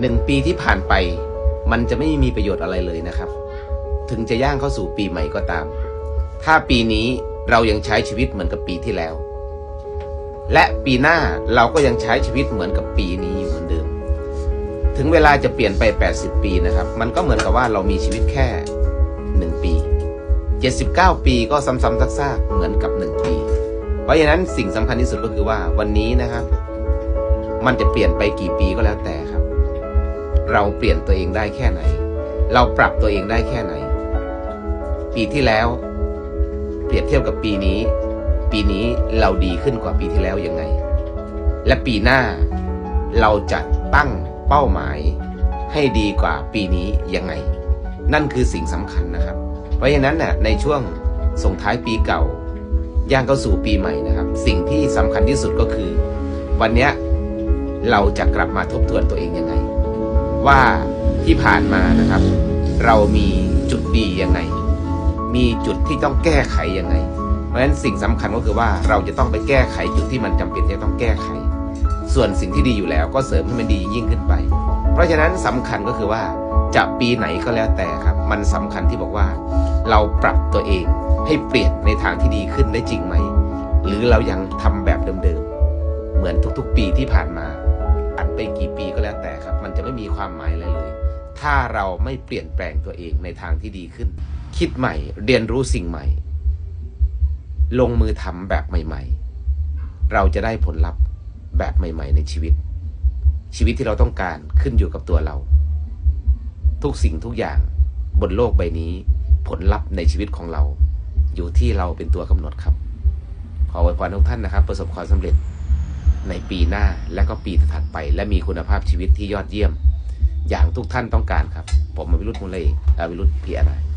หนึ่งปีที่ผ่านไป มันจะไม่มีประโยชน์อะไรเลยนะครับ ถึงจะย่างเข้าสู่ปีใหม่ก็ตาม ถ้าปีนี้เรายังใช้ชีวิตเหมือนกับปีที่แล้ว และปีหน้าเราก็ยังใช้ชีวิตเหมือนกับปีนี้อยู่เหมือนเดิม ถึงเวลาจะเปลี่ยนไป 80 ปีนะครับ มันก็เหมือนกับว่าเรามีชีวิตแค่ 1 ปี 79 ปีก็ซ้ำๆซากๆเหมือนกับ 1 ปี เพราะฉะนั้นสิ่งสำคัญที่สุดก็คือว่าวันนี้นะครับ มันจะเปลี่ยนไปกี่ปีก็แล้วแต่ เราเปลี่ยนตัวเองได้แค่ไหน เราปรับตัวเองได้แค่ไหน ปีที่แล้ว เปรียบเทียบกับปีนี้ ปีนี้เราดีขึ้นกว่าปีที่แล้วยังไง และปีหน้าเราจะตั้งเป้าหมายให้ดีกว่าปีนี้ยังไง นั่นคือสิ่งสำคัญนะครับ เพราะฉะนั้นน่ะในช่วงส่งท้ายปีเก่า ย่างเข้าสู่ปีใหม่นะครับ สิ่งที่สำคัญที่สุดก็คือ วันนี้เราจะกลับมาทบทวนตัวเองยังไง ว่าที่ผ่านมานะครับ เรามีจุดดียังไง มีจุดที่ต้องแก้ไขยังไง เพราะฉะนั้นสิ่งสำคัญก็คือว่าเราจะต้องไปแก้ไขจุดที่มันจำเป็นที่จะต้องแก้ไข ส่วนสิ่งที่ดีอยู่แล้วก็เสริมให้มันดียิ่งขึ้นไป เพราะฉะนั้นสำคัญก็คือว่าจะปีไหนก็แล้วแต่ครับ มันสำคัญที่บอกว่า เราปรับตัวเองให้เปลี่ยนในทางที่ดีขึ้นได้จริงไหม หรือเรายังทำแบบเดิมๆ เหมือนทุกๆ ปีที่ผ่านมา อันไปกี่ปีก็แล้วแต่ครับ มันจะไม่มีความหมายอะไรเลย ถ้าเราไม่เปลี่ยนแปลงตัวเองในทางที่ดีขึ้น คิดใหม่ เรียนรู้สิ่งใหม่ ลงมือทำแบบใหม่ ๆ เราจะได้ผลลัพธ์แบบใหม่ ๆ ในชีวิต ชีวิตที่เราต้องการขึ้นอยู่กับตัวเรา ทุกสิ่งทุกอย่างบนโลกใบนี้ ผลลัพธ์ในชีวิตของเรา อยู่ที่เราเป็นตัวกำหนดครับ ขออวยพรทุกท่านนะครับ ประสบความสำเร็จ ในปีหน้าและก็ปีถัดไป และมีคุณภาพชีวิตที่ยอดเยี่ยม อย่างทุกท่านต้องการครับ ผมอวิรุธมุลเลอวิรุธพีอาร์